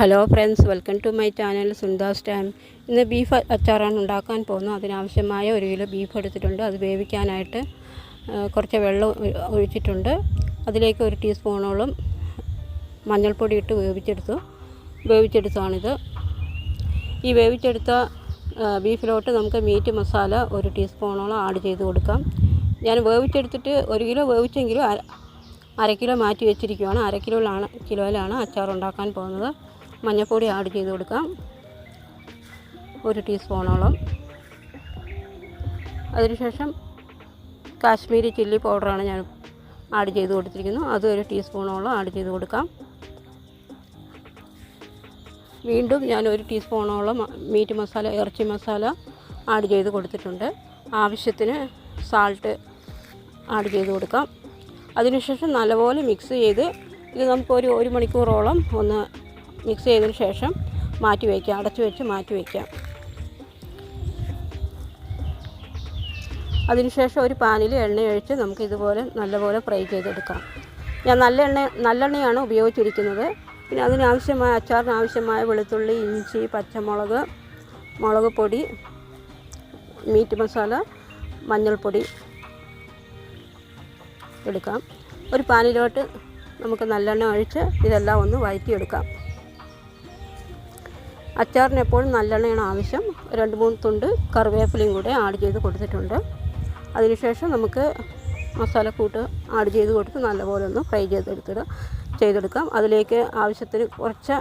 Hello friends welcome to my channel Sundas time ഇന്ന് beef അച്ചാറാണ് ഉണ്ടാക്കാൻ പോകുന്നത്. അതിനാവശ്യമായ ഒരു കിലോ ബീഫ് എടുത്തിട്ടുണ്ട്. അത് വേവിക്കാനായിട്ട് കുറച്ച് വെള്ളം ഒഴിച്ചിട്ടുണ്ട്. അതിലേക്ക് ഒരു ടീസ്പൂണോളം മഞ്ഞൾപ്പൊടി ഇട്ട് വേവിച്ചെടുത്തു. വേവിച്ചെടുത്താണിത് ഈ വേവിച്ചെടുത്ത ബീഫിലോട്ട് നമുക്ക് മീറ്റ് മസാല ഒരു ടീസ്പൂണോളം ആഡ് ചെയ്ത് കൊടുക്കാം. ഞാൻ വേവിച്ചെടുത്തിട്ട് ഒരു കിലോ വേവിച്ചെങ്കിലും അര കിലോ മാറ്റി വെച്ചിരിക്കുകയാണ് അര കിലോയിലാണ് കിലോയിലാണ് അച്ചാർ ഉണ്ടാക്കാൻ പോകുന്നത്. മഞ്ഞൾപ്പൊടി ആഡ് ചെയ്ത് കൊടുക്കാം. ഒരു ടീസ്പൂണോളം അതിനുശേഷം കാശ്മീരി ചില്ലി പൗഡറാണ് ഞാൻ ആഡ് ചെയ്ത് കൊടുത്തിരിക്കുന്നത്. അത് ഒരു ടീസ്പൂണോളം ആഡ് ചെയ്ത് കൊടുക്കാം. വീണ്ടും ഞാൻ ഒരു ടീസ്പൂണോളം മീറ്റ് മസാല ഇറച്ചി മസാല ആഡ് ചെയ്ത് കൊടുത്തിട്ടുണ്ട്. ആവശ്യത്തിന് സാൾട്ട് ആഡ് ചെയ്ത് കൊടുക്കാം. അതിനുശേഷം നല്ലപോലെ മിക്സ് ചെയ്ത് ഇത് നമുക്കൊരു ഒരു മണിക്കൂറോളം ഒന്ന് മിക്സ് ചെയ്തതിന് ശേഷം മാറ്റി വയ്ക്കാം അടച്ചു വെച്ച് മാറ്റി വയ്ക്കാം. അതിനുശേഷം ഒരു പാനിൽ എണ്ണ ഒഴിച്ച് നമുക്ക് ഇതുപോലെ നല്ലപോലെ ഫ്രൈ ചെയ്തെടുക്കാം. ഞാൻ നല്ല എണ്ണ നല്ലെണ്ണയാണ് ഉപയോഗിച്ചിരിക്കുന്നത്. പിന്നെ അതിനാവശ്യമായ അച്ചാറിന് ആവശ്യമായ വെളുത്തുള്ളി ഇഞ്ചി പച്ചമുളക് മുളക് പൊടി മീറ്റ് മസാല മഞ്ഞൾപ്പൊടി എടുക്കാം. ഒരു പാനിലോട്ട് നമുക്ക് നല്ലെണ്ണ ഒഴിച്ച് ഇതെല്ലാം ഒന്ന് വഴറ്റിയെടുക്കാം. അച്ചാറിന് എപ്പോഴും നല്ലെണ്ണയാണ് ആവശ്യം. രണ്ട് മൂന്ന് തുണ്ട് കറിവേപ്പിലയും കൂടെ ആഡ് ചെയ്ത് കൊടുത്തിട്ടുണ്ട്. അതിനുശേഷം നമുക്ക് മസാലക്കൂട്ട് ആഡ് ചെയ്ത് കൊടുത്ത് നല്ലപോലെ ഒന്ന് ഫ്രൈ ചെയ്തെടുത്തിടുക ചെയ്തെടുക്കാം. അതിലേക്ക് ആവശ്യത്തിന് കുറച്ച്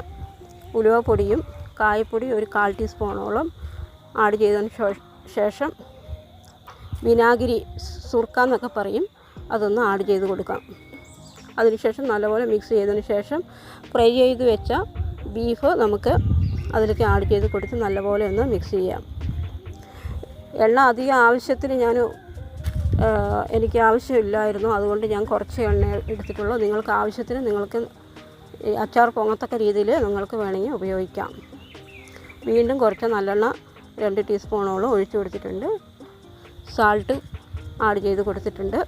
ഉലുവപ്പൊടിയും കായപ്പൊടി ഒരു കാൽ ടീസ്പൂണോളം ആഡ് ചെയ്തതിന് ശേഷം വിനാഗിരി സുർക്ക എന്നൊക്കെ പറയും. അതൊന്ന് ആഡ് ചെയ്ത് കൊടുക്കാം. അതിനുശേഷം നല്ലപോലെ മിക്സ് ചെയ്തതിന് ശേഷം ഫ്രൈ ചെയ്ത് വെച്ച ബീഫ് നമുക്ക് അതിലേക്ക് ആഡ് ചെയ്ത് കൊടുത്ത് നല്ലപോലെ ഒന്ന് മിക്സ് ചെയ്യാം. എണ്ണ അധികം ആവശ്യത്തിന് ഞാൻ എനിക്ക് ആവശ്യമില്ലായിരുന്നു. അതുകൊണ്ട് ഞാൻ കുറച്ച് എണ്ണ എടുത്തിട്ടുള്ളൂ. നിങ്ങൾക്ക് ആവശ്യത്തിന് നിങ്ങൾക്ക് അച്ചാർ പൊങ്ങത്തക്ക രീതിയിൽ നിങ്ങൾക്ക് വേണമെങ്കിൽ ഉപയോഗിക്കാം. വീണ്ടും കുറച്ച് നല്ലെണ്ണ രണ്ട് ടീസ്പൂണോളം ഒഴിച്ചു കൊടുത്തിട്ടുണ്ട്. സാൾട്ട് ആഡ് ചെയ്ത് കൊടുത്തിട്ടുണ്ട്.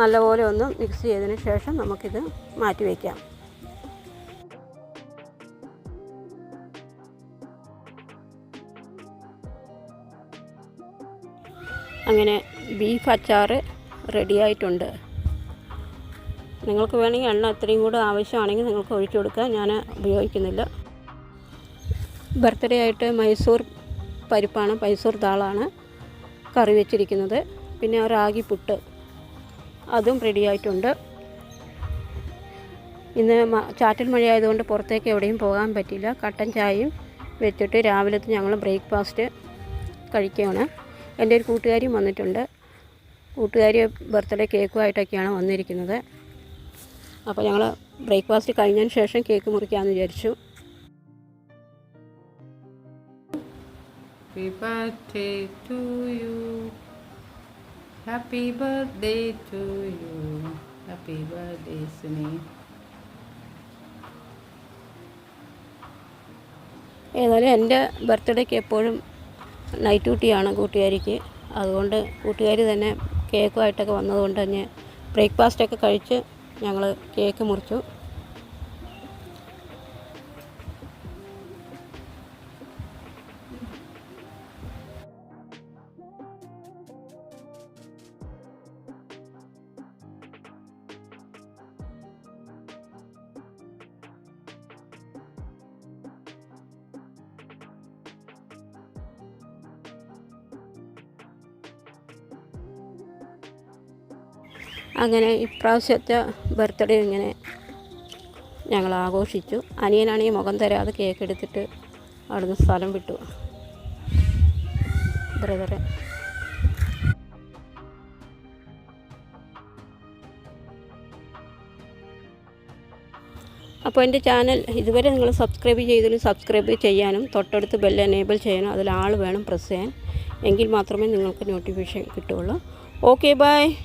നല്ലപോലെ ഒന്ന് മിക്സ് ചെയ്തതിന് ശേഷം നമുക്കിത് മാറ്റി വയ്ക്കാം. അങ്ങനെ ബീഫ് അച്ചാർ റെഡിയായിട്ടുണ്ട് നിങ്ങൾക്ക് വേണമെങ്കിൽ എണ്ണ ഇത്രയും കൂടെ ആവശ്യമാണെങ്കിൽ നിങ്ങൾക്ക് ഒഴിച്ചു കൊടുക്കുക ഞാൻ ഉപയോഗിക്കുന്നില്ല. ബർത്ത്ഡേ ആയിട്ട് മൈസൂർ പരിപ്പാണ് മൈസൂർ ദാളാണ് കറി വെച്ചിരിക്കുന്നത്. പിന്നെ റാഗി പുട്ട് അതും റെഡിയായിട്ടുണ്ട് ഇന്ന് ചാറ്റൽ മഴയായതുകൊണ്ട് പുറത്തേക്ക് എവിടെയും പോകാൻ പറ്റില്ല കട്ടൻ ചായയും വെച്ചിട്ട് രാവിലത്തെ ഞങ്ങൾ ബ്രേക്ക്ഫാസ്റ്റ് കഴിക്കുകയാണ്. എന്റെ ഒരു കൂട്ടുകാരിയും വന്നിട്ടുണ്ട് കൂട്ടുകാരി ബർത്ത്ഡേ കേക്കുമായിട്ടൊക്കെയാണ് വന്നിരിക്കുന്നത് അപ്പോൾ ഞങ്ങൾ ബ്രേക്ക്ഫാസ്റ്റ് കഴിഞ്ഞതിന് ശേഷം കേക്ക് മുറിക്കാമെന്ന് വിചാരിച്ചു Happy birthday to you. Happy birthday to you. Happy birthday, Sunny. ഏതായാലും എന്റെ ബർത്ത്ഡേക്ക് എപ്പോഴും നൈറ്റ് ഡ്യൂട്ടിയാണ് കൂട്ടുകാരിക്ക്. അതുകൊണ്ട് കൂട്ടുകാരി തന്നെ കേക്കുമായിട്ടൊക്കെ വന്നതുകൊണ്ട് തന്നെ ബ്രേക്ക്ഫാസ്റ്റൊക്കെ കഴിച്ച് ഞങ്ങൾ കേക്ക് മുറിച്ചു. അങ്ങനെ ഇപ്രാവശ്യത്തെ ബർത്ത്ഡേ ഇങ്ങനെ ഞങ്ങൾ ആഘോഷിച്ചു. അനിയനാണെങ്കിൽ മുഖം തരാതെ കേക്ക് എടുത്തിട്ട് അവിടുന്ന് സ്ഥലം വിട്ടു. ബ്രദറെ അപ്പോൾ എന്റെ ചാനൽ ഇതുവരെ നിങ്ങൾ സബ്സ്ക്രൈബ് ചെയ്തതിന് സബ്സ്ക്രൈബ് ചെയ്യാനും തൊട്ടടുത്ത് ബെൽ എനേബിൾ ചെയ്യാനും അതിൽ ആൾ വേണം പ്രസ് ചെയ്യാൻ. എങ്കിൽ മാത്രമേ നിങ്ങൾക്ക് നോട്ടിഫിക്കേഷൻ കിട്ടുകയുള്ളൂ. Okay bye